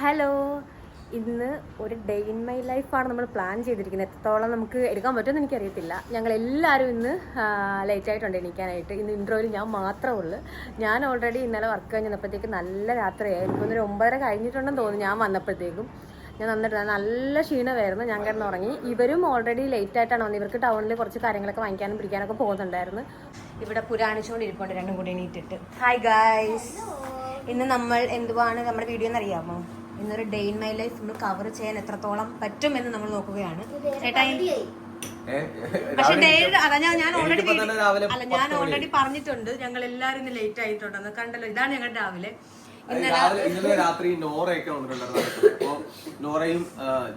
Hello. ഇന്ന് ഒരു day in my ലൈഫാണ് നമ്മൾ പ്ലാൻ ചെയ്തിരിക്കുന്നത്. എത്രത്തോളം നമുക്ക് എടുക്കാൻ പറ്റുമെന്ന് എനിക്കറിയത്തില്ല. ഞങ്ങൾ എല്ലാവരും ഇന്ന് ലേറ്റ് ആയിട്ടുണ്ട് എണീക്കാനായിട്ട്. ഇന്ന് ഇൻട്രോയിൽ ഞാൻ മാത്രമേ ഉള്ളൂ. ഞാൻ ഓൾറെഡി ഇന്നലെ വർക്ക് കഴിഞ്ഞപ്പോഴത്തേക്ക് നല്ല രാത്രിയായി. എനിക്കൊന്നൊരു ഒമ്പതര കഴിഞ്ഞിട്ടുണ്ടെന്ന് തോന്നുന്നു ഞാൻ വന്നപ്പോഴത്തേക്കും. ഞാൻ വന്നിട്ട് നല്ല ക്ഷീണമായിരുന്നു. ഞാൻ കിടന്ന് ഉറങ്ങി ഇവരും ഓൾറെഡി ലേറ്റ് ആയിട്ടാണ് വന്നത്. ഇവർക്ക് ടൗണിൽ കുറച്ച് കാര്യങ്ങളൊക്കെ വാങ്ങിക്കാനും പിടിക്കാനൊക്കെ പോകുന്നുണ്ടായിരുന്നു. ഇവിടെ പുരാണിച്ചുകൊണ്ടിരിപ്പുണ്ട്. രണ്ടും കൂടി എണീറ്റിട്ട്. ഹായ് ഗായ്സ് ഇന്ന് നമ്മൾ എന്തുവാണ്? നമ്മുടെ വീഡിയോ എന്ന് അറിയാമോ? ഇന്നൊരു ഡേ ഇൻ മൈ ലൈഫ് നമ്മൾ കവർ ചെയ്യാൻ എത്രത്തോളം പറ്റും എന്ന് നമ്മൾ നോക്കുകയാണ്. ചേട്ടാ പക്ഷെ ഡേ അതാ ഞാൻ ഞാൻ ഓൾറെഡി അല്ല ഞാൻ ഓൾറെഡി പറഞ്ഞിട്ടുണ്ട്. ഞങ്ങൾ എല്ലാരും ഇന്ന് ലേറ്റ് ആയിട്ടുണ്ടെന്ന്. കണ്ടല്ലോ ഇതാണ് ഞങ്ങൾ രാവിലെ. രാവിലെ ഇന്നലെ രാത്രി നോറയൊക്കെ വന്നിട്ടുണ്ടായിരുന്നു അപ്പോൾ നോറയും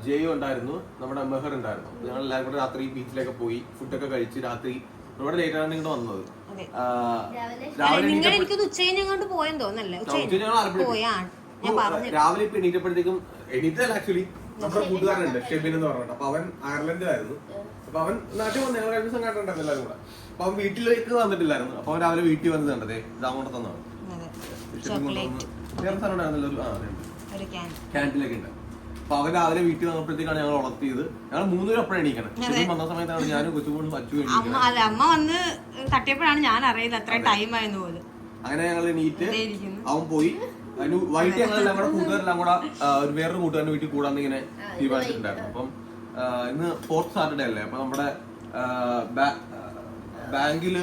ജയും ഉണ്ടായിരുന്നു. നമ്മുടെ മെഹർ ഉണ്ടായിരുന്നു. ഞങ്ങൾ എല്ലാവരും കൂടെ രാത്രി ബീച്ചിലൊക്കെ പോയി ഫുഡൊക്കെ കഴിച്ച് രാത്രി ഒരുപാട് ലേറ്റ് ആണ് ഇങ്ങോട്ട് വന്നത്. രാവിലെ നിങ്ങൾ എണീറ്റപ്പോ- എനിക്ക് ഉച്ചയും ഞങ്ങോട്ട് പോയെന്ന് തോന്നല്ലേ ഉച്ചയ്ക്ക് പോയാ രാവിലെ ഇപ്പൊ എണീറ്റപ്പോഴത്തേക്കും എണീറ്റല്ല ആക്ച്വലി നമ്മുടെ കൂട്ടുകാരനുണ്ട് ഷെബിൻ എന്ന് പറഞ്ഞിട്ട്. അപ്പൊ അവൻ അയർലൻഡിലായിരുന്നു. അപ്പൊ അവൻ നാട്ടിൽ വന്ന് ഞങ്ങൾ കഴിഞ്ഞ ദിവസം കണ്ടിട്ടുണ്ടായിരുന്നു എല്ലാവരും കൂടെ. അപ്പൊ അവൻ വീട്ടിലേക്ക് വന്നിട്ടില്ലായിരുന്നു. അപ്പൊ അവൻ രാവിലെ വീട്ടിൽ വന്നത് കണ്ടതേ ഇതാങ്ങോട്ട് തന്നാണ് ക്യാന്റീനിലൊക്കെ ഉണ്ട്. അപ്പൊ അവൻ രാവിലെ വീട്ടിൽ വന്നപ്പോഴത്തേക്കാണ് ഞങ്ങൾ ഉണർത്തിയത്. ഞങ്ങൾ മൂന്നുപേരും അപ്പോഴാണ് എണീക്കണം. ഷെബിൻ വന്ന സമയത്താണ് ഞാനും കൊച്ചുകൊണ്ടും അച്ചു അമ്മ അല്ല അമ്മ വന്ന് തട്ടിയപ്പോഴാണ് ഞാൻ അറിയുന്നത് അത്ര ടൈം ആയെന്ന് പോലും. അങ്ങനെ ഞങ്ങൾ എണീറ്റ്. അവൻ പോയി. അതിന് വൈകിട്ട് ഞങ്ങൾ എല്ലാം കൂടെ കൂട്ടുകാരെല്ലാം കൂടെ ഒരു വേറൊരു കൂട്ടുകാരന്റെ വീട്ടിൽ കൂടാന്ന് ഇങ്ങനെ തീരുമാനിച്ചിട്ടുണ്ടായിരുന്നു. അപ്പം ഇന്ന് ഫോർത്ത് സാറ്റർഡേ അല്ലേ? അപ്പൊ നമ്മുടെ ബാങ്കിൽ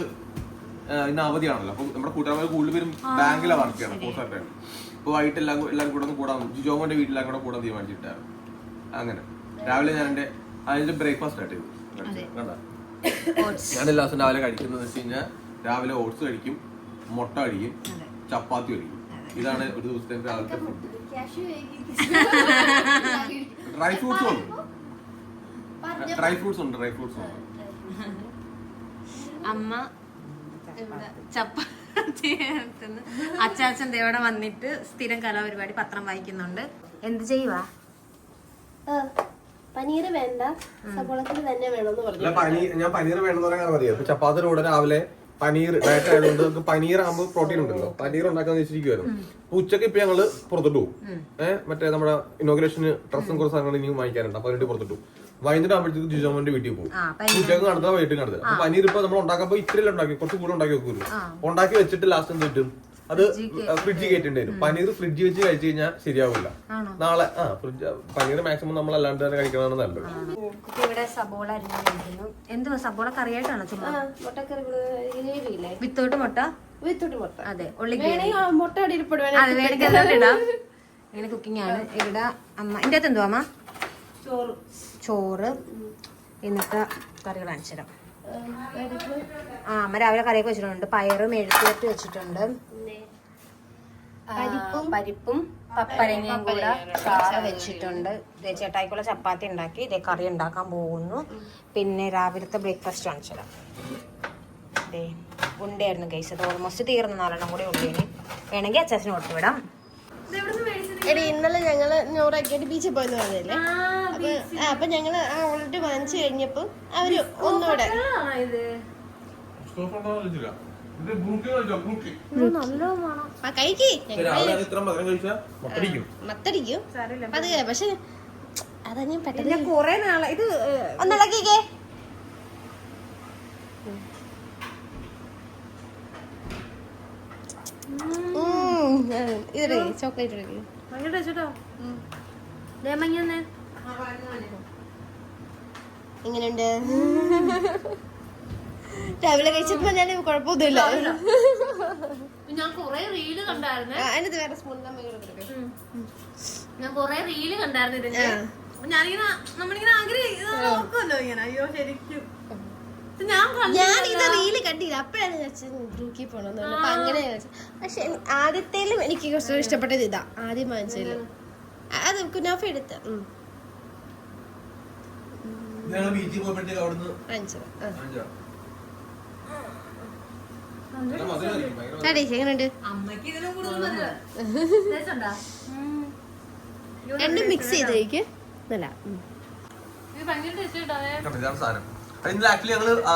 ഇന്ന് അവധിയാണല്ലോ. അപ്പൊ നമ്മുടെ കൂട്ടുകാർ കൂടുതൽ പേരും ബാങ്കിലാണ് വർക്ക് ചെയ്യണം ഫോർത്ത് സാറ്റർഡേ അപ്പൊ വൈകിട്ട് എല്ലാം എല്ലാവരും കൂടെ ഒന്ന് കൂടാൻ ജിജോമോന്റെ വീട്ടിലെല്ലാം കൂടെ കൂടാൻ തീരുമാനിച്ചിട്ടായിരുന്നു അങ്ങനെ. രാവിലെ ഞാൻ എന്റെ അതിന്റെ ബ്രേക്ക്ഫാസ്റ്റ് സ്റ്റാർട്ട് ചെയ്തു. കണ്ടാ? ഞാൻ എല്ലാ ദിവസവും രാവിലെ കഴിക്കുന്നത് വെച്ച് കഴിഞ്ഞാൽ രാവിലെ ഓട്സ് കഴിക്കും മുട്ട കഴിക്കും ചപ്പാത്തി കഴിക്കും. ഇതാണ് ഒരു ദിവസത്തെ രാവിലത്തെ ഫുഡ്. ഡ്രൈ ഫ്രൂട്ട്സ് ഉണ്ട്. ഡ്രൈ ഫ്രൂട്ട്സ് ഉണ്ട് ഡ്രൈ ഫ്രൂട്ട്സ് ഉണ്ട്. അമ്മ ചപ്പാത്തി അച്ചാച്ചൻ ദേവടെ വന്നിട്ട് സ്ഥിരം കലാപരിപാടി പത്രം വായിക്കുന്നുണ്ട്. എന്ത് ചെയ്യുവാ? പനീർ വേണ്ട സബോളത്തിൽ തന്നെ വേണമെന്ന് പറഞ്ഞു. ഞാൻ പനീർ വേണമെന്ന് പറയാൻ മതി ചപ്പാത്തിയുടെ കൂടെ രാവിലെ പനീർ ഡയറ്റ് ആയതുകൊണ്ട് നമുക്ക് പനീർ ആകുമ്പോൾ പ്രോട്ടീൻ ഉണ്ടല്ലോ. പനീർ ഉണ്ടാക്കാന്ന് വെച്ചിരിക്കുവായിരുന്നു അപ്പൊ ഉച്ചയ്ക്ക് ഇപ്പൊ ഞങ്ങൾ പുറത്തോട്ട് പോകും. ഏഹ് മറ്റേ നമ്മുടെ ഇനോഗ്രേഷന് ഡ്രസ്സും കുറച്ച് സാധനങ്ങൾ ഇനിയും വാങ്ങിക്കാനുണ്ട്. അപ്പൊ അതിന്റെ പുറത്തോട്ട് പോകും. വൈകുന്നേരം ആകുമ്പോഴത്തേക്ക് ജിജോമന്റെ വീട്ടിൽ പോകും. ഉച്ചയ്ക്ക് നടത്താൻ വൈകിട്ട് നടത്തുക. അപ്പൊ പനീർ ഇപ്പൊ നമ്മൾ ഉണ്ടാക്കുമ്പോൾ ഇത്രയല്ലേ ഉണ്ടാക്കി കുറച്ച് കൂടെ ഉണ്ടാക്കി വെക്കൂല്ലോ ഉണ്ടാക്കി വെച്ചിട്ട് ലാസ്റ്റ് എന്ത് കിട്ടും? അത് ഫ്രിഡ്ജ് കയറ്റേണ്ടി വരും. പനീർ ഫ്രിഡ്ജ് വെച്ച് കഴിച്ചു കഴിഞ്ഞാൽ ശരിയാവില്ല. നാളെ ആ ഫ്രിഡ്ജ് പനീർ മാക്സിമം നമ്മൾ അല്ലാണ്ട് തന്നെ കഴിക്കണമെന്ന് നല്ലത്. ഇവിടെ സബോള അരിഞ്ഞു എന്തുവാ സബോള കറിയായിട്ടാണോ ചുമ്മാ? വിത്തോട്ട് മുട്ട? വിത്തോട്ട് മുട്ട. അതെ മുട്ട ഇടാം. ഇങ്ങനെ കുക്കിംഗ് ആണ്. ഇവിടെ അമ്മ ഇതിന്റെ അകത്ത് എന്തുവാ അമ്മ? ചോറ്. ചോറ്. ഇന്നത്തെ കറികൾ കാണിച്ചു തരാം. ആ അമ്മ രാവിലെ കറിയൊക്കെ വെച്ചിട്ടുണ്ട്. പയറ് മെഴുക്കുവരട്ടി വെച്ചിട്ടുണ്ട്. പരിപ്പും പരിപ്പും പപ്പരങ്ങയും കൂടെ ചാറ് വെച്ചിട്ടുണ്ട്. ദേ ചേട്ടായിക്കുള്ള ചപ്പാത്തി ഉണ്ടാക്കി. ഇതേ കറി ഉണ്ടാക്കാൻ പോകുന്നു. പിന്നെ രാവിലത്തെ ബ്രേക്ക്ഫാസ്റ്റ് ആണ് തരാം ഉണ്ടായിരുന്നു ഗൈസ് അത് ഓൾമോസ്റ്റ് തീർന്ന നാലെണ്ണം കൂടി ഉള്ളേന് വേണമെങ്കിൽ അച്ചാച്ചന് കൊടുത്തു വിടാം. എടി ഇന്നലെ ഞങ്ങൾ നൂറാക്കിയിട്ട് ബീച്ചിൽ പോയെന്ന് പറഞ്ഞില്ലേ? അപ്പൊ ഞങ്ങൾ ആ ഓൾറെഡി വാങ്ങിച്ചു കഴിഞ്ഞപ്പോ അവർ ഒന്നുകൂടെ മത്തടിക്കും. അത് പക്ഷെ അതാ ഞാൻ പെട്ടെന്ന് കുറെ നാളെ ഇത് ഒന്നിളക്കിക്കേ ഇതേ ചോക്ലേറ്റ് എങ്ങനെയുണ്ട് രാവിലെ കഴിച്ചപ്പോ ഞാൻ കുഴപ്പമൊന്നുമില്ല. ഞാൻ കൊറേ റീൽ കണ്ടായിരുന്നു. അതിനകത്ത് വേറെ സ്പൂൺ ഞാൻ കൊറേ റീൽ കണ്ടായിരുന്നു ഇതിന്റെ ഞാനിങ്ങനെ നമ്മളിങ്ങനെ ആഗ്രഹിക്കും നോക്കുമല്ലോ ഇങ്ങനെ. അയ്യോ ശരിക്കും. ഞാൻ ഞാൻ ഇത് റീൽ കണ്ടില്ല. അപ്പോഴാണ് ഞാൻ ഗ്രൂക്കി പോണെന്ന് പറഞ്ഞത് അപ്പൊ അങ്ങനെ പക്ഷെ ആദ്യത്തേലും എനിക്ക് കുറച്ചും ഇഷ്ടപ്പെട്ടത് ഇതാ. ആദ്യം വാങ്ങിച്ചതിൽ. അത് കുനാഫ എടുത്ത. വാങ്ങിച്ചത് ആ. വാങ്ങിച്ചതാ. നല്ല മധുരമായിരിക്കും, ഭയങ്കര മധുരം. കടി എങ്ങനെയുണ്ട് രണ്ടും മിക്സ് ചെയ്ത് കഴിക്ക് നല്ല ഇന്നലെ ആക്ച്വലി ഞങ്ങൾ ആ,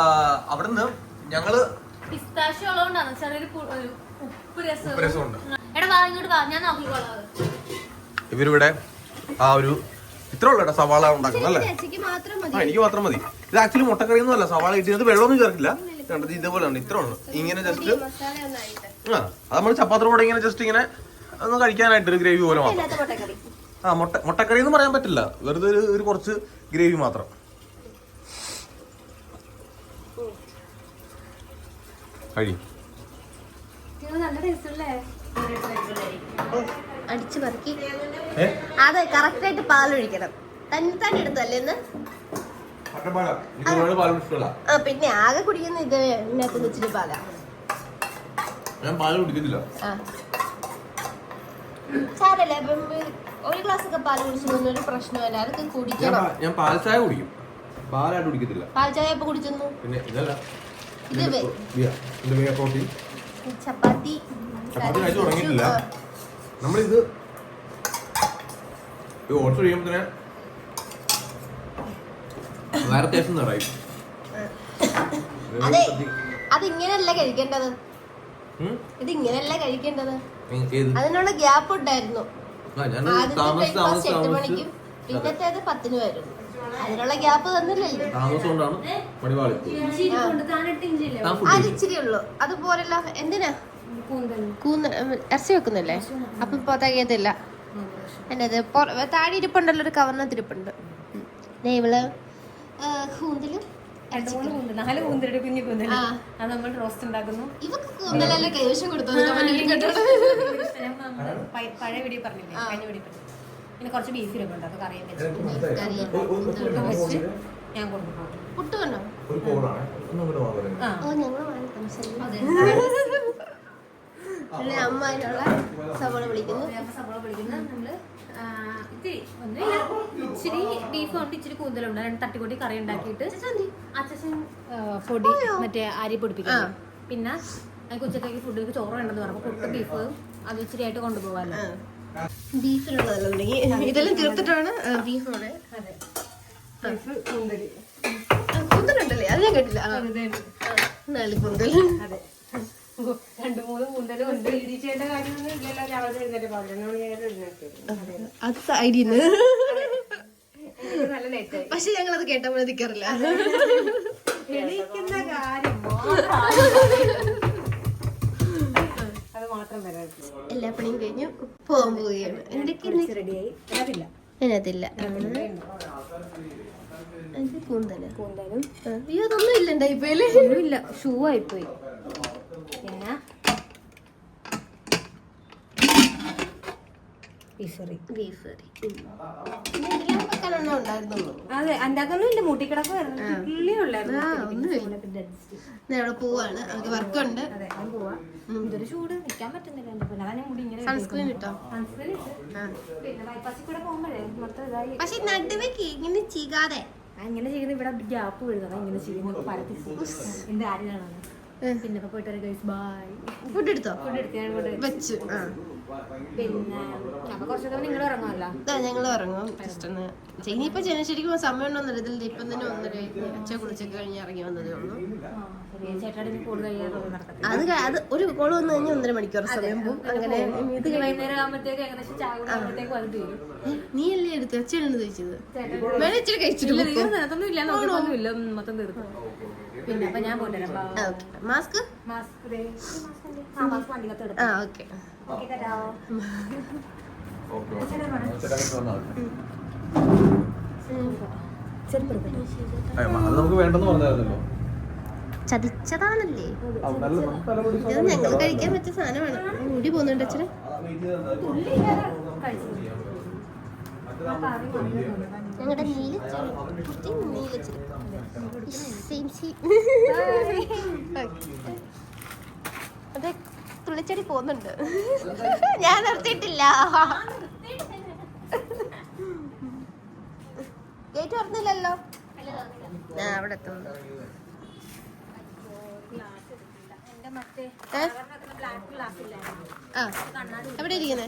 അവിടുന്ന് ഞങ്ങൾ പിസ്താഷ്യം ഉള്ളതുകൊണ്ടാണ്. ചെറിയൊരു ഉപ്പ് രസം. എടാ വാ ഇങ്ങോട്ട് വാ. ഞാൻ നോക്കിക്കോളാം. ഇവരിവിടെ ആ ഒരു ഇത്ര ഉള്ള സവാള ഉണ്ടാക്കുന്നത് അല്ലേ? ചേച്ചിക്ക് മാത്രം മതി. ആ എനിക്ക് മാത്രം മതി. ഇത് ആക്ച്വലി മുട്ടക്കറി ഒന്നും അല്ല സവാള ഇട്ടിരുന്നത് വെള്ളമൊന്നും ചേർക്കില്ല. കണ്ടത് ഇതേപോലെ ഉണ്ട്. ഇത്ര ഉള്ളു. ഇങ്ങനെ ജസ്റ്റ് ആ അത് നമ്മൾ ചപ്പാത്തി കൂടെ ഇങ്ങനെ ജസ്റ്റ് ഇങ്ങനെ ഒന്ന് കഴിക്കാനായിട്ട് ഒരു ഗ്രേവി പോലെ മാത്രം. ആ മുട്ട മുട്ടക്കറി എന്ന് പറയാൻ പറ്റില്ല. വെറുതെ ഒരു ഒരു കുറച്ച് ഗ്രേവി മാത്രം. കഴി. നല്ല ടേസ്റ്റ് അല്ലേ? അടിച്ചു പറക്കി. അതെ കറക്റ്റ് ആയിട്ട് പാലൊഴിക്കണം. തന്നെ തന്നെ എടുത്തല്ലേ ഇന്ന്? പാൽ ഇഷ്ടമല്ല. ആ പിന്നെ ആകെ കുടിക്കുന്ന ഇത് ഇതിനകത്ത് ഇച്ചിരി പാലാ. ഞാൻ പാൽ കുടിക്കുന്നില്ല സാരല്ലേ ഒരു ഗ്ലാസ് ഒക്കെ പാൽ കുടിച്ചു ഒരു പ്രശ്നമല്ല. അതൊക്കെ ഞാൻ കുടിക്കണം. ഞാൻ പാൽ ചായ കുടിക്കും. പാലായിട്ട് കുടിക്കത്തില്ല. പാൽ ചായ ഇപ്പൊ കുടിച്ചെന്നു? പിന്നെ ഇതല്ല. ഇത് വേ- ബിയ- ഇത് ചപ്പാത്തി. ചപ്പാത്തി കഴിച്ചു തുടങ്ങിയിട്ടില്ല നമ്മളിത് ഓർഡർ ചെയ്യുമ്പോൾ തന്നെ വേറെ ടേസ്റ്റ് നിറയും അതെ അതിങ്ങനെയല്ല കഴിക്കേണ്ടത്? ഇത് ഇങ്ങനെയല്ല കഴിക്കേണ്ടത്. അതിനുള്ള ഗ്യാപ്പ് ഉണ്ടായിരുന്നു. എട്ട് മണിക്കും പിന്നത്തേത് പത്തിന് വരും. അതിനുള്ള ഗ്യാപ്പ് തന്നില്ലല്ലോ. താമസം ഉള്ളു അതുപോലെല്ലാം എന്തിനാ? കൂന്ന ഇറച്ചി വെക്കുന്നില്ലേ? അപ്പം ഇപ്പൊ തികയത്തില്ല. എന്നത് താഴെ ഇരിപ്പുണ്ടല്ലോ ഒരു കവർന്ന ഇരിപ്പുണ്ട്. ദേ ഇവൾ കൂന്തലും നാല് കുഞ്ഞു കൂന്തൽ ആ. അത് നമ്മൾ റോസ്റ്റ് ഉണ്ടാക്കുന്നു. ഇവക്ക് കൂന്തലല്ലേ കൈവശം കൊടുത്തു കേട്ടോ ഞാൻ നമ്മൾ പഴയ വീഡിയോ പറഞ്ഞില്ലേ കഴിഞ്ഞ വീഡിയോ പിന്നെ കുറച്ച് ബീഫ് ഇരിപ്പുണ്ട് അത് കറിയും വെച്ച്. ഞാൻ കൊണ്ടുപോകും ആ. ഞങ്ങൾ. പിന്നെ അമ്മ അതിനുള്ള സവോള വിളിക്കുന്നു. സവോള വിളിക്കുന്നു. ആ, ഇത്തിരി ഒന്നുമില്ല. ഇച്ചിരി ബീഫ് ഉണ്ട് ഇച്ചിരി കൂന്തലുണ്ട് രണ്ട് തട്ടിക്കൂട്ടി കറി ഉണ്ടാക്കിയിട്ട് അച്ഛൻ പൊടി മറ്റേ അരി പൊടിപ്പിക്കും പിന്നെ ഉച്ചത്തേക്ക് ഫുഡ് ചോറ് വേണ്ടെന്ന് പറഞ്ഞു. പുട്ട് ബീഫ് അത് ഇച്ചിരി ആയിട്ട് കൊണ്ടുപോകാമല്ലോ ബീഫിനുള്ളതല്ലെങ്കിൽ ഇതെല്ലാം തീർത്തിട്ടാണ് ബീഫോടെ അതെ. ബീഫ് കൂന്തൽ. കൂന്തലുണ്ടല്ലേ? അത് ഞാൻ കേട്ടില്ല. കൂന്തൽ അതെ. രണ്ട് മൂന്ന് കൂന്തലും ഉണ്ട്. ഇടിച്ചേണ്ട കാര്യമൊന്നും ഇല്ലല്ലോ. രാവിലെ എഴുന്നേറ്റ് പതിനൊന്ന് മണിയായിട്ട് എഴുന്നേറ്റ് അത്. സൈഡിന്ന്. നല്ല ലേറ്റ് പക്ഷെ ഞങ്ങൾ അത് കേട്ടപ്പോൾ നിൽക്കാറില്ല എണീക്കുന്ന കാര്യം അത് മാത്രം എല്ലാ പണിയും കഴിഞ്ഞു. പോകാൻ പോവുകയാണ്. എന്തൊക്കെ റെഡിയായി അതില്ല. അതിനകത്തില്ല കൂന്തൽ കൂന്തലും അയ്യോ അതൊന്നും ഇല്ല ഷൂ ആയിപ്പോയി പിന്നെ ബീഫ് കറി ബീഫ് കറി വെക്കാനൊന്നും ഉണ്ടായിരുന്നുള്ളൂ അതെ അതിന്റെ അകത്തൊന്നും ഇല്ല മൂട്ടിക്കിടക്കുമായിരുന്നു ആ ഒന്നുമില്ല ഞാൻ അവിടെ പോവാണ് നമുക്ക് വർക്കുണ്ട് അതെ ഞാൻ പോവാ ഇതൊരു ചൂട് നിൽക്കാൻ പറ്റുന്നില്ല എന്റെ പിന്നെ അതാ ഞാൻ മുടി ഇങ്ങനെ കൂടെ പോകുമ്പോഴേ മൊത്തം ഇതായി. പക്ഷെ നടുവേക്ക് ഇങ്ങനെ ചീകാതെ. ആ, ഇങ്ങനെ ചെയ്യുന്ന ഇവിടെ ഗ്യാപ്പ് വീഴുന്നത് ഇങ്ങനെ ചെയ്യുന്ന പരത്തി. എന്റെ ആരെയാണ് പിന്നെ പോയിട്ട് ഗൈസ് ബൈ ഫുഡ് എടുത്തോ? ഫുഡ് എടുത്ത് ഞാൻ വെച്ചു. ആ. പിന്നെ അപ്പൊ നിങ്ങൾ ഇറങ്ങുമല്ലോ ഞങ്ങൾ ഇറങ്ങും. ജസ്റ്റ് ഒന്ന് ഇനിയിപ്പോ ശരിക്കും സമയം ഉണ്ടോന്നില്ല ഇതിൽ ഇപ്പം തന്നെ ഒന്നര അച്ഛ കുളിച്ചൊക്കെ കഴിഞ്ഞ് ഇറങ്ങി വന്നതേ ഉള്ളൂ. അത് ക- അത് ഒരു കോൾ വന്നു കഴിഞ്ഞാൽ ഒന്നര മണിക്കൂർ സമയം പോകും. അങ്ങനെ ഇത് ഇത് വൈകുന്നേരം ആകുമ്പോഴത്തേക്ക് ഏകദേശം അത് തീരും. ഏ, എടുത്ത്? അച്ഛനാണ് ചോദിച്ചത് വേണേ ഇച്ചിരി കഴിച്ചിട്ട് ഇല്ല. തീർന്നതൊന്നും ഇല്ല നോക്കൊന്നും ഇല്ല ഉം, മൊത്തം തീർക്കും. പിന്നെ അപ്പൊ ഞാൻ പോട്ടെ. മാസ്ക്? മാസ്ക് ആ മാസ്ക് വണ്ടിക്കകത്ത് എടുത്തു ആ ഓക്കെ. നമുക്ക് വേണ്ടെന്ന് പറഞ്ഞായിരുന്നല്ലോ ചതിച്ചതാണല്ലേ ഇത് ഞങ്ങൾ കഴിക്കാൻ പറ്റിയ സാധനമാണ് മുടി പോകുന്നുണ്ട് അച്ഛനെ ഞങ്ങളുടെ നീലച്ചെടി നീലച്ചെടി സെയിം അതെ തുള്ളിച്ചെടി പോകുന്നുണ്ട്. ഞാൻ നിർത്തിയിട്ടില്ല. ഗേറ്റ് തുറന്നില്ലല്ലോ? ആ അവിടെ എത്തുന്നു ആ എവിടെ ഇരിക്കുന്നേ?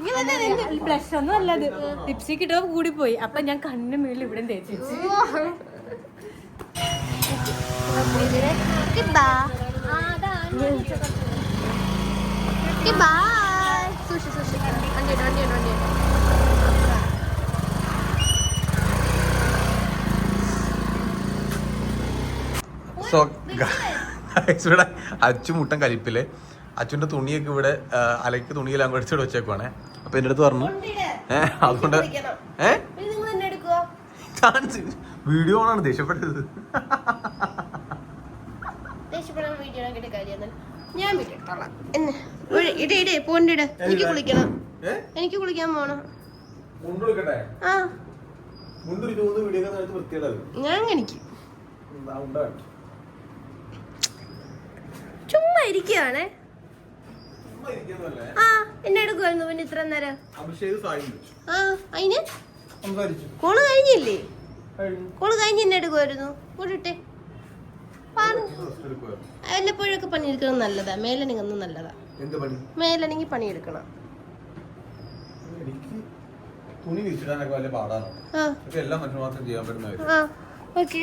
ഇങ്ങനെ നിന്ന്. ബ്ലഷ് ഒന്നും അല്ല അത് ലിപ്സ്റ്റിക് ഇട്ടോ കൂടി പോയി അപ്പൊ ഞാൻ കണ്ണിന് മേളിൽ ഇവിടെ തേച്ചു ഓക്കെ ബൈ സൂക്ഷി സൂക്ഷി വണ്ടിയുണ്ട് വണ്ടിയുണ്ട് വണ്ടിയുണ്ട് സോ ഇവിടെ അച്ചു മുട്ടൻ കലിപ്പിൽ. അച്ചുന്റെ തുണിയൊക്കെ ഇവിടെ അലക്ക് തുണിയെല്ലാം കൂടെ എടുത്തിട്ട് വെച്ചേക്കുവാണേ. അപ്പൊ എന്റെ അടുത്ത് പറഞ്ഞു ഏഹ് അതുകൊണ്ട് ഏഹ് വീഡിയോ ആണ് ദേഷ്യപ്പെട്ടത്. ദേഷ്യപ്പെടാൻ വീഡിയോ കാര്യം ഞാൻ വീഡിയോ എടുത്തോളാം എന്നെ. ഒഴി- ഇട ഇട് പോണ്ടിട് എനിക്ക് കുളിക്കണം. എനിക്ക് കുളിക്കാൻ പോണം. ആ. ഞാൻ ചുമ്മാ ഇരിക്കുകയാണേ ആ എന്നെ എടുക്കുമായിരുന്നു പിന്നെ ഇത്ര നേരം. ആ അതിന് കോൾ കഴിഞ്ഞില്ലേ? കോൾ കഴിഞ്ഞ് എന്നെ എടുക്കുമായിരുന്നു കൂട്ടിട്ടെ വല്ലപ്പോഴൊക്കെ പണിയെടുക്കുന്നത് നല്ലതാ. മേലണിങ്ങൊന്നും നല്ലതാ. മേലണെങ്കിൽ പണിയെടുക്കണം. തുണി വിരിച്ചിടാനൊക്കെ വലിയ പാടാണ്. ആ. പക്ഷെ മാത്രം ചെയ്യാൻ പറ്റുന്ന കാര്യം ഓക്കെ.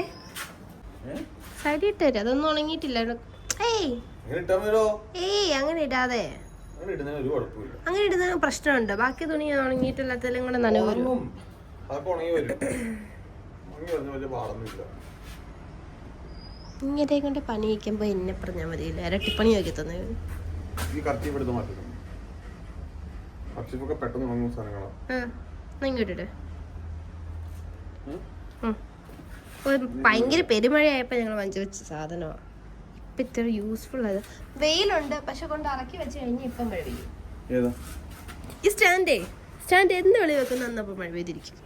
സൈഡ് ഇട്ട് തരാം. അതൊന്നും ഉണങ്ങിയിട്ടില്ല. ഏയ്. അങ്ങനെ അങ്ങനെ ഇടാതെ. ഇടുന്നതിന് പ്രശ്നമുണ്ട്. ബാക്കി തുണി ഉണങ്ങിയിട്ടില്ലാത്തതിലും കൂടെ നനവ് വരും. ഇങ്ങനെ കൊണ്ട് പണി വയ്ക്കുമ്പോൾ എന്നെ പറഞ്ഞാൽ മതിയില്ല ഇരട്ടിപ്പണി വയ്ക്കി തന്നെ. ഈ കത്തി ഇവിടുന്ന് മാറ്റി പെട്ടെന്ന് ഉണങ്ങുന്ന സാധനങ്ങളാണ് ആ എന്നാ ഇങ്ങോട്ടിട്ട് ഉം. ഭയങ്കര പെരുമഴയായപ്പോൾ ഞങ്ങൾ വാങ്ങിച്ചു വെച്ച സാധനമാണ് ഇപ്പം ഇത്ര യൂസ്ഫുൾ ആയത്. വെയിലുണ്ട് പക്ഷെ കൊണ്ട് ഇറക്കി വെച്ച് കഴിഞ്ഞ ഇപ്പം മഴ പെയ്യും. ഈ സ്റ്റാൻഡേ സ്റ്റാൻഡ് എന്ത് വെളി വെക്കുന്ന അന്നപ്പോൾ മഴ പെയ്തിരിക്കും.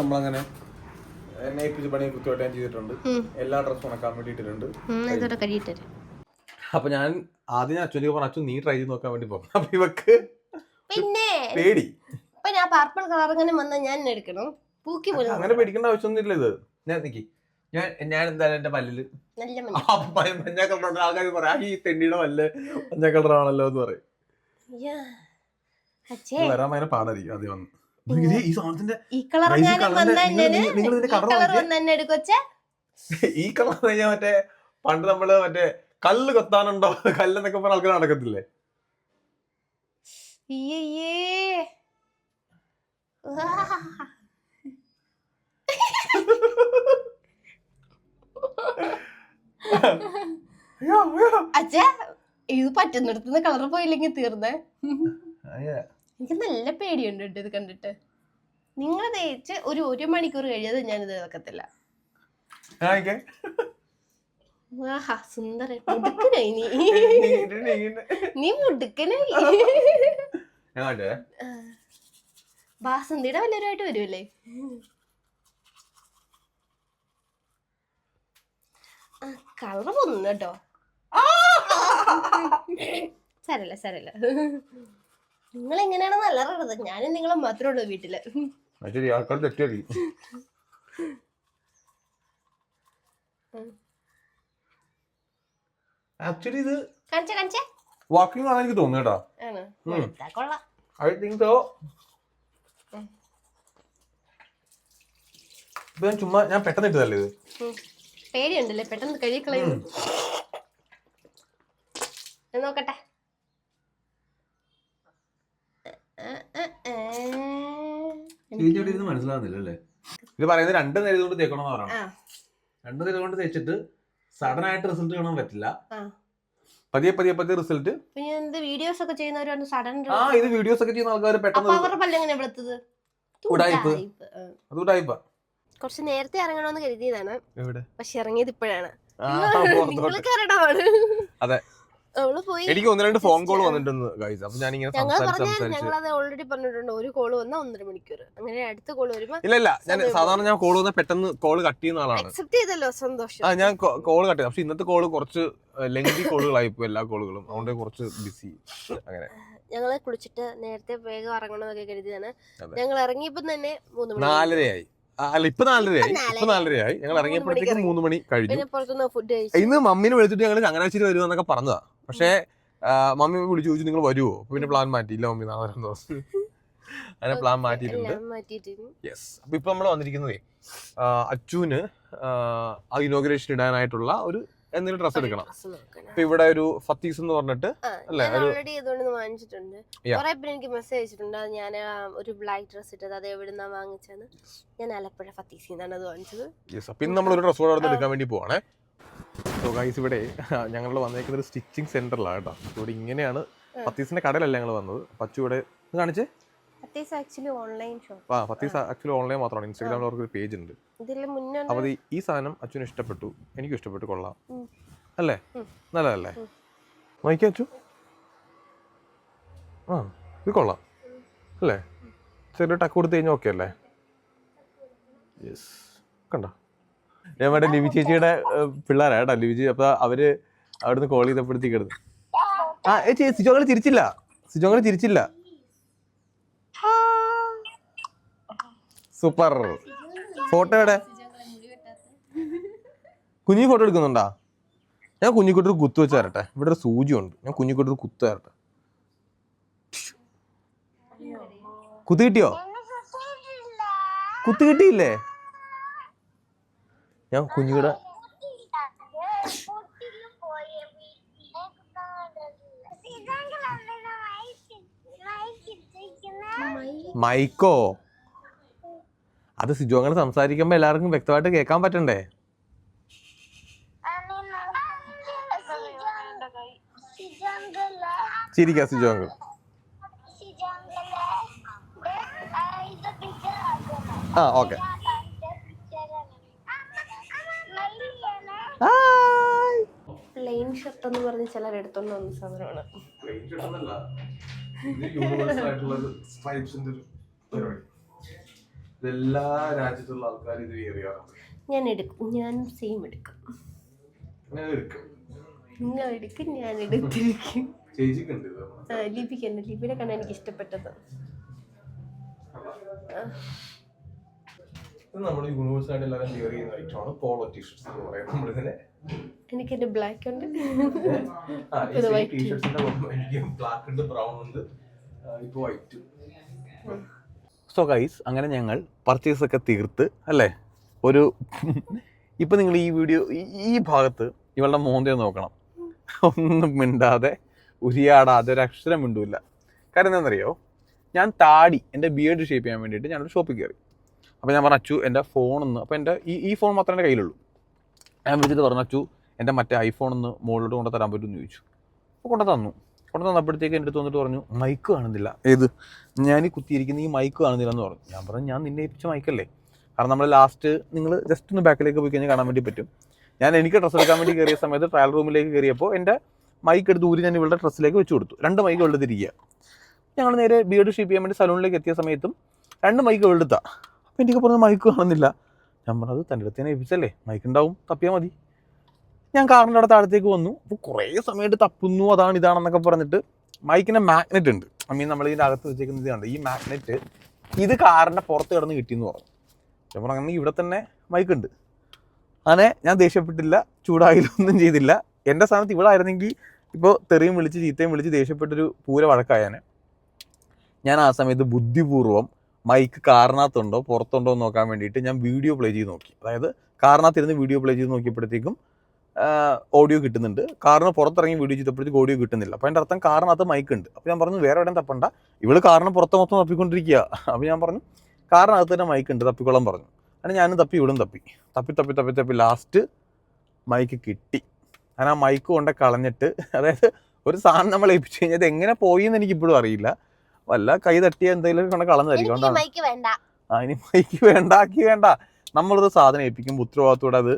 നമ്മളങ്ങനെ എന്നെ ഏൽപ്പിച്ച പണി കൃത്യമായിട്ട് ഞാൻ ചെയ്തിട്ടുണ്ട്. എല്ലാ ഡ്രസ്സും ഉണക്കാൻ വേണ്ടി ഇട്ടിട്ടുണ്ട് ഉം, ഇതോടെ കഴിയിട്ടേ അപ്പൊ ഞാൻ ആദ്യം ഞാൻ അച്ഛന്റെ പറഞ്ഞു അച്ഛൻ നീ ട്രൈ ചെയ്ത് നോക്കാൻ വേണ്ടി പോകും അപ്പൊ ഇവക്ക് പിന്നെ പേടി. ഇപ്പൊ ഞാൻ പർപ്പിൾ കളർ അങ്ങനെ വന്ന ഞാൻ എടുക്കണം? പൂക്കി പോലും അങ്ങനെ പേടിക്കേണ്ട ആവശ്യമൊന്നുമില്ല ഇത്. ഞാൻ നിക്കി. ഞാൻ ഞാൻ എന്തായാലും എന്റെ പല്ലിൽ മഞ്ഞ. കളറുണ്ട് ആൾക്കാർ പറയാം ഈ തെണ്ടിയുടെ പല്ല് മഞ്ഞ കളറാണല്ലോ എന്ന് പറയും. വരാൻ ഭയങ്കര പാടായിരിക്കും ആദ്യം വന്ന്. ഈ സാധനത്തിന്റെ ഈ കളർ ഈ ഞാൻ നിങ്ങൾ- ഇതിന്റെ കളർ നോക്കിയേ. വന്ന എടുക്കൊച്ചേ ഈ കളർ കഴിഞ്ഞാൽ മറ്റേ പണ്ട് നമ്മൾ മറ്റേ കല്ല് കൊത്താനുണ്ടോ? കല്ലെന്നൊക്കെ പറഞ്ഞ ആൾക്കാർ നടക്കത്തില്ലേ? അച്ഛ ഇത് പറ്റുന്നിടത്തുനിന്ന് കളർ പോയില്ലെങ്കിൽ തീർന്നേ. എനിക്ക് നല്ല പേടിയുണ്ട് കേട്ടോ ഇത് കണ്ടിട്ട്. നിങ്ങൾ തേച്ച് ഒരു ഒരു മണിക്കൂർ കഴിയാതെ ഞാനിത് ആ, ഓക്കേ. ആഹാ സുന്ദര മുടുക്കനായി നീ. നീ- മുടുക്കനായി. ഞാൻ. ബാസന്തിയുടെ വല്ലവരുമായിട്ട് വരുമല്ലേ കളർ പോന്നു കേട്ടോ. സരല്ല സരല്ല നിങ്ങൾ എങ്ങനെയാണെന്ന് അല്ലറത് ഞാനും നിങ്ങളെ മാത്രമേ ഉള്ളൂ വീട്ടിൽ. ശരി ആൾക്കാർ ആക്ച്വലി ഇത് കാണിച്ച കാണിച്ചേ. വാക്കിംഗ് ആണ് എനിക്ക് തോന്നുന്നു കേട്ടോ. ഐ തിങ്ക് സോ ഇപ്പൊ ഞാൻ ചുമ്മാ ഞാൻ പെട്ടെന്ന് ഇട്ടതല്ലേ ഇത്? പേടിയുണ്ടല്ലേ? പെട്ടെന്ന് കഴിക്കളയും നോക്കട്ടെ. ഏ. ഇത് പറയുന്നത് രണ്ട് നേരം കൊണ്ട് തേക്കണമെന്ന് പറയണം. രണ്ട് നേരം കൊണ്ട് തേച്ചിട്ട് സഡൻ ആയിട്ട് റിസൾട്ട് കാണാൻ പറ്റില്ല. പതിയെ പതിയെ പതിയെ റിസൾട്ട് വീഡിയോസ് ഒക്കെ ചെയ്യുന്നവരാണ് സഡൻ ആ ഇത് വീഡിയോസ് ഒക്കെ ചെയ്യുന്ന ആൾക്കാർ പെട്ടെന്ന് അവരുടെ പല്ല് എങ്ങനെ വെളുത്തത്. ഉടായിപ്പ്. ആ. അതുകൊണ്ടായിപ്പ കുറച്ച് നേരത്തെ ഇറങ്ങണമെന്ന് കരുതിയതാണ്. പക്ഷെ ഇറങ്ങിയത് ഇപ്പോഴാണ്. അതെ. അവൾ പോയി എനിക്ക് ഒന്ന് രണ്ട് ഫോൺ കോൾ വന്നിട്ടുണ്ട് ഗൈസ് അപ്പൊ ഞാൻ ഇങ്ങനെ ഞങ്ങൾ സംസാരിച്ചു ഞങ്ങൾ അത് ഓൾറെഡി പറഞ്ഞിട്ടുണ്ട് ഒരു കോൾ വന്നാൽ ഒന്നര മണിക്കൂർ അങ്ങനെ അടുത്ത കോൾ വരുമ്പോ ഇല്ല ഇല്ല ഞാൻ സാധാരണ ഞാൻ കോൾ വന്നാൽ പെട്ടെന്ന് കോൾ കട്ട് ചെയ്യുന്ന ആളാണ്. അക്സെപ്റ്റ് ചെയ്തല്ലോ സന്തോഷം. ആ ഞാൻ കോൾ കട്ട് ചെയ്തു. പക്ഷെ ഇന്നത്തെ കോൾ കുറച്ച് ലെങ്തി കോളുകളായി പോയി എല്ലാ കോളുകളും അതുകൊണ്ട് കുറച്ച് ബിസി അങ്ങനെ. ഞങ്ങൾ കുളിച്ചിട്ട് നേരത്തെ വേഗം ഇറങ്ങണമെന്നൊക്കെ കരുതിയാണ്. ഞങ്ങൾ ഇറങ്ങിയപ്പോ തന്നെ മൂന്ന് മണി നാലരയായി. അല്ല ഇപ്പൊ നാലരയായി. ഇപ്പൊ ഇപ്പൊ നാലരയായി. ഞങ്ങൾ ഇറങ്ങിയപ്പോഴത്തേക്കും മൂന്ന് മണി കഴിഞ്ഞു. ഇന്ന് മമ്മീനെ വിളിച്ചിട്ട് ഞങ്ങൾ ചങ്ങനാശ്ശേരി വരുമെന്നൊക്കെ പറഞ്ഞതാ. പക്ഷേ മമ്മി വിളിച്ചു ചോദിച്ചു നിങ്ങൾ വരുമോ അപ്പൊ പിന്നെ പ്ലാൻ മാറ്റി. ഇല്ല മമ്മി നാളെ വരാൻ ദിവസം അങ്ങനെ പ്ലാൻ മാറ്റിയിട്ടുണ്ട്. യെസ് അപ്പൊ ഇപ്പൊ നമ്മൾ വന്നിരിക്കുന്നതേ അച്ചുവിന് ആ ഇനോഗ്രേഷൻ ഇടാനായിട്ടുള്ള ഒരു എന്തെങ്കിലും ഡ്രസ് എടുക്കണം. ഇപ്പൊ ഇവിടെ ഒരു ഫത്തീസ് എന്ന് പറഞ്ഞിട്ട് അല്ലേ, ഓൾറെഡി ഇതുകൊണ്ട് വാങ്ങിച്ചിട്ടുണ്ട്. Yeah. കുറെ പേര് എനിക്ക് മെസ്സേജ് അയച്ചിട്ടുണ്ട്. അത് ഞാൻ ഒരു ബ്ലാക്ക് ഡ്രസ് ഇട്ടത്. അത് എവിടുന്നാ വാങ്ങിച്ചത് ഞാൻ ആലപ്പുഴ ഫത്തീസിൽ നിന്നാണ് അത് വാങ്ങിച്ചത്. യെസ് അപ്പം ഇന്ന് ഒരു ഡ്രസ്സ് കൂടെ എടുക്കാൻ വേണ്ടി പോവാണേ. സോ ഗൈസ് ഇവിടെ ഞങ്ങൾ വന്നേക്കുന്നത് ഒരു സ്റ്റിച്ചിങ് സെന്ററിലാണ് കേട്ടോ. ഇവിടെ ഇങ്ങനെയാണ് പത്തീസിന്റെ കടയിലല്ല ഞങ്ങൾ വന്നത്? പച്ചു ഇവിടെ ഇത് കാണിച്ചേ? ഫത്തീസ് ആക്ച്വലി ഓൺലൈൻ ഷോപ്പ് ആ ഫത്തീസ് ആക്ച്വലി ഓൺലൈൻ മാത്രമാണ്. ഇൻസ്റ്റാഗ്രാമിൽ അവർക്ക് ഒരു പേജ് ഉണ്ട്. അപ്പോൾ ഈ- സാധനം അച്ഛന് ഇഷ്ടപ്പെട്ടു. എനിക്കും ഇഷ്ടപ്പെട്ടു. കൊള്ളാം. അല്ലേ? നല്ലതല്ലേ? നോക്കിയാ അച്ചു. ആ ഇത് കൊള്ളാം. അല്ലേ? ചെറിയ ടക്ക് കൊടുത്തു കഴിഞ്ഞാൽ ഓക്കെ അല്ലേ? യെസ് കണ്ടോ? മറ്റേ ലിവി ചേച്ചിയുടെ പിള്ളേരാ കേട്ടോ ലിവി ചേച്ചി. അപ്പൊ അവർ അവിടുന്ന് കോൾ ചെയ്തപ്പോഴത്തേക്ക് എടുത്ത് ആ സിജോ ചേച്ചി തിരിച്ചില്ല സിജോ സിജോങ്ങൾ തിരിച്ചില്ല സൂപ്പർ. ഫോട്ടോ എവിടെ? കുഞ്ഞി ഫോട്ടോ എടുക്കുന്നുണ്ടാ? ഞാൻ കുഞ്ഞിക്കോട്ടൊരു കുത്തു വെച്ച് തരട്ടെ ഇവിടെ ഒരു സൂചി ഉണ്ട്. ഞാൻ കുഞ്ഞിക്കോട്ടൊരു കുത്തു തരട്ടെ കുത്തു കിട്ടിയോ? കുത്തു കിട്ടിയില്ലേ? ഞാൻ കുഞ്ഞിയുടെ മൈക്കോ? അത് സിജു അങ്ങനെ സംസാരിക്കുമ്പോ എല്ലാവർക്കും വ്യക്തമായിട്ട് കേൾക്കാൻ പറ്റണ്ടേ? ചിരിക്കാ സിജു അങ്കിൾ. ആ ഓക്കെ. പ്ലെയിൻ ഷർട്ട് എന്ന് പറഞ്ഞ് ചിലർ എടുത്തോണ്ട് വന്ന സാധനമാണ്. എല്ലാ രാജ്യത്തുള്ള ആൾക്കാർ ഇത് ചെയ്യാറുണ്ട്. ഞാൻ എടുക്കും. ഞാൻ സെയിം എടുക്കും. നിങ്ങൾ എടുക്കും. ഞാൻ എടുത്തിരിക്കും. ആ, ലിപിക്കുണ്ട് ലിപിയുടെ കണ്ണ എനിക്ക് ഇഷ്ടപ്പെട്ടത്. ഇത് നമ്മൾ യൂണിവേഴ്സ് ആയിട്ട് എല്ലാവരും വിയർ ചെയ്യുന്ന ഐറ്റമാണ് പോളോ ടീഷർട്സ് എന്ന് പറയുന്നത്. നമ്മളിതിനെ എനിക്ക് എന്റെ ബ്ലാക്ക് ഉണ്ട്. ടീഷർട്സിന്റെ എനിക്ക് ബ്ലാക്ക് ഉണ്ട് ബ്രൗൺ ഉണ്ട്. ഇപ്പോൾ വൈറ്റ് സോ ഗൈസ് അങ്ങനെ ഞങ്ങൾ പർച്ചേസ് ഒക്കെ തീർത്ത് അല്ലേ? ഒരു ഇപ്പൊ നിങ്ങൾ ഈ വീഡിയോ ഈ ഭാഗത്ത് ഇവളുടെ മോന്തയെ നോക്കണം. ഒന്നും മിണ്ടാതെ ഉരിയാടാതെ ഒരു അക്ഷരം മിണ്ടൂല. കാരണം എന്താണെന്നറിയോ? ഞാൻ താടി എന്റെ ബിയേഡ് ഷേപ്പ് ചെയ്യാൻ വേണ്ടിയിട്ട് ഞാനൊരു ഷോപ്പിൽ കയറി. അപ്പോൾ ഞാൻ പറഞ്ഞു അച്ചു എന്റെ ഫോണൊന്ന് അപ്പോൾ എന്റെ ഈ ഈ ഫോൺ മാത്രമേ എന്റെ കയ്യിലുള്ളൂ. ഞാൻ വിളിച്ചിട്ട് പറഞ്ഞു അച്ചു എന്റെ മറ്റേ ഐഫോൺ ഒന്ന് മുകളിലോട്ട് കൊണ്ടു തരാൻ പറ്റുമെന്ന് ചോദിച്ചു. അപ്പോൾ കൊണ്ടു തന്നു. കൊണ്ടു തന്നപ്പോഴത്തേക്ക് എന്റെ അടുത്ത് വന്നിട്ട് പറഞ്ഞു മൈക്ക് കാണുന്നില്ല. ഏത്? ഞാൻ ഈ കുത്തിയിരിക്കുന്ന ഈ മൈക്ക് കാണുന്നില്ല എന്ന് പറഞ്ഞു. ഞാൻ പറഞ്ഞു ഞാൻ നിന്നെ ഏൽപ്പിച്ച മൈക്കല്ലേ? കാരണം നമ്മൾ ലാസ്റ്റ് നിങ്ങൾ ജസ്റ്റ് ഒന്ന് ബാക്കിലേക്ക് പോയി കഴിഞ്ഞാൽ കാണാൻ വേണ്ടി പറ്റും. ഞാൻ എനിക്ക് ഡ്രസ്സ് എടുക്കാൻ വേണ്ടി കയറിയ സമയത്ത് ട്രയൽ റൂമിലേക്ക് കയറിയപ്പോൾ എന്റെ മൈക്ക് എടുത്ത് ഊരി ഞാൻ ഇവളുടെ ഡ്രസ്സിലേക്ക് വെച്ച് കൊടുത്തു. രണ്ട് മൈക്ക് വെള്ളത്തിരിക്കുക ഞങ്ങൾ നേരെ ബിയർഡ് ഷീപ്പ് ചെയ്യാൻ വേണ്ടി സലൂണിലേക്ക് എത്തിയ സമയത്തും രണ്ട് മൈക്ക് എടുത്താ അപ്പോൾ എനിക്ക് പറഞ്ഞ മൈക്ക് കാണുന്നില്ല. ഞാൻ പറഞ്ഞത് തന്റെ അടുത്ത് തന്നെ ഏൽപ്പിച്ചല്ലേ? മൈക്ക് ഉണ്ടാവും തപ്പിയാൽ മതി. ഞാൻ കാറിന്റെ അവിടെ താഴത്തേക്ക് വന്നു. അപ്പോൾ കുറേ സമയമായിട്ട് തപ്പുന്നു അതാണ് ഇതാണെന്നൊക്കെ പറഞ്ഞിട്ട് മൈക്കിന്റെ മാഗ്നറ്റ് ഉണ്ട്. ഐ മീൻ നമ്മൾ ഇതിന്റെ അകത്ത് വെച്ചേക്കുന്ന ഇതാണ്ട് ഈ മാഗ്നറ്റ് ഇത് കാറിന്റെ പുറത്ത് കിടന്ന് കിട്ടിയെന്ന് പറഞ്ഞു. ഞാൻ പറഞ്ഞു ഇവിടെ തന്നെ മൈക്ക് ഉണ്ട്. അങ്ങനെ ഞാൻ ദേഷ്യപ്പെട്ടില്ല ചൂടായാലൊന്നും ചെയ്തില്ല. എന്റെ സ്ഥാനത്ത് ഇവിടെ ആയിരുന്നെങ്കിൽ ഇപ്പോൾ തെറിയും വിളിച്ച് ചീത്തയും വിളിച്ച് ദേഷ്യപ്പെട്ടൊരു പൂര വഴക്കായാനെ ഞാൻ. ആ സമയത്ത് ബുദ്ധിപൂർവം മൈക്ക് കാറിനകത്തുണ്ടോ പുറത്തുണ്ടോ എന്ന് നോക്കാൻ വേണ്ടിയിട്ട് ഞാൻ വീഡിയോ പ്ലേ ചെയ്ത് നോക്കി. അതായത് കാറിനകത്തിരുന്ന് വീഡിയോ പ്ലേ ചെയ്ത് നോക്കിയപ്പോഴത്തേക്കും ഓഡിയോ കിട്ടുന്നുണ്ട്. കാറിന് പുറത്തിറങ്ങി വീഡിയോ ചെയ്തപ്പോഴത്തേക്ക് ഓഡിയോ കിട്ടുന്നില്ല. അപ്പോൾ എന്റെ അർത്ഥം കാറിനകത്ത് മൈക്ക് ഉണ്ട്. അപ്പോൾ ഞാൻ പറഞ്ഞു വേറെ എവിടെയും തപ്പണ്ട. ഇവൾ കാറിന് പുറത്ത് മൊത്തം തപ്പിക്കൊണ്ടിരിക്കുക അപ്പോൾ ഞാൻ പറഞ്ഞു കാറിനകത്ത് തന്നെ മൈക്ക് ഉണ്ട് തപ്പിക്കോളം പറഞ്ഞു. അങ്ങനെ ഞാനും തപ്പി ഇവിടും തപ്പി. തപ്പി തപ്പി തപ്പി തപ്പി ലാസ്റ്റ് മൈക്ക് കിട്ടി. ഞാൻ ആ മൈക്ക് കൊണ്ട് കളഞ്ഞിട്ട് അതായത് ഒരു സാധനം നമ്മൾ ഏൽപ്പിച്ചു കഴിഞ്ഞാൽ അത് എങ്ങനെ പോയി എന്ന് എനിക്കിപ്പോഴും അറിയില്ല. വല്ല കൈ തട്ടിയ എന്തെങ്കിലും കണ്ട കളഞ്ഞായിരിക്കും ആ ഇനി മൈക്ക് വേണ്ട ആക്കി വേണ്ട. നമ്മളൊരു സാധനം ഏൽപ്പിക്കുമ്പോൾ ഉത്തരവാദിത്തോടെ അത്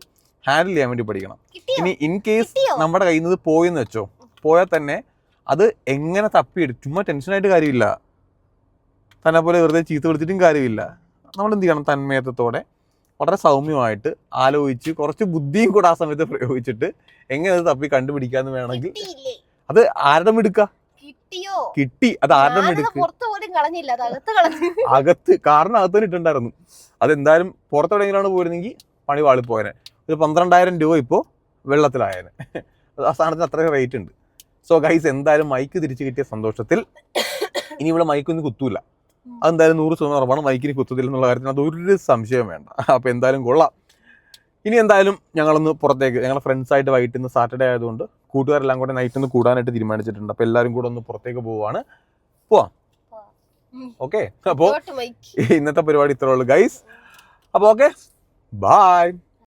ഹാൻഡിൽ ചെയ്യാൻ വേണ്ടി പഠിക്കണം. ഇനി ഇൻ കേസ് നമ്മുടെ കയ്യിൽ നിന്ന് പോയെന്ന് വെച്ചോ. പോയാൽ തന്നെ അത് എങ്ങനെ തപ്പിയെടുക്കും? ചുമ്മാ ടെൻഷനായിട്ട് കാര്യമില്ല. തന്നെ പോലെ വെറുതെ ചീത്ത വിളിച്ചിട്ടും കാര്യമില്ല. നമ്മൾ എന്ത് ചെയ്യണം? തന്മയത്വത്തോടെ വളരെ സൗമ്യമായിട്ട് ആലോചിച്ച് കുറച്ച് ബുദ്ധിയും കൂടെ ആ സമയത്ത് പ്രയോഗിച്ചിട്ട് എങ്ങനെ അത് തപ്പി കണ്ടുപിടിക്കാന്ന് വേണമെങ്കിൽ അത് ആരുടെ എടുക്ക? കിട്ടിയോ? കിട്ടി. അത് ആരുടെ ഞാനത് പുറത്ത് പോലും കളഞ്ഞില്ല. അത് അകത്ത് കളഞ്ഞു. അകത്ത് കാറിനകത്ത് തന്നെ ഇട്ടുണ്ടായിരുന്നു അതെന്തായാലും പുറത്തെവിടെയെങ്കിലാണ് പോയിരുന്നെങ്കിൽ പണി വാളിപ്പോയനെ ഒരു പന്ത്രണ്ടായിരം രൂപ ഇപ്പോൾ വെള്ളത്തിലായനെ. ആ സാധനത്തിന് അത്രയും റേറ്റ് ഉണ്ട്. സോ ഗൈസ് എന്തായാലും മൈക്ക് തിരിച്ചു കിട്ടിയ സന്തോഷത്തിൽ ഇനി ഇവിടെ മൈക്കൊന്നും കുത്തൂല. അതെന്തായാലും നൂറ് ശതമാനം ഉറപ്പാണ് മൈക്കിന് കുത്തത്തില്ല എന്നുള്ള കാര്യത്തിന് അതൊരു സംശയം വേണ്ട. അപ്പോൾ എന്തായാലും കൊള്ളാം. ഇനി എന്തായാലും ഞങ്ങളൊന്ന് പുറത്തേക്ക് ഞങ്ങളെ ഫ്രണ്ട്സായിട്ട് വൈകിട്ട് ഇന്ന് സാറ്റർഡേ ആയതുകൊണ്ട് കൂട്ടുകാരെല്ലാം കൂടെ നൈറ്റ് ഒന്ന് കൂടാനായിട്ട് തീരുമാനിച്ചിട്ടുണ്ട്. അപ്പോൾ എല്ലാവരും കൂടെ ഒന്ന് പുറത്തേക്ക് പോവാണ്. പോവാം. ഓക്കെ. അപ്പോൾ ഇന്നത്തെ പരിപാടി ഇത്രേ ഉള്ളൂ ഗൈസ് അപ്പോൾ ഓക്കെ. ബായ്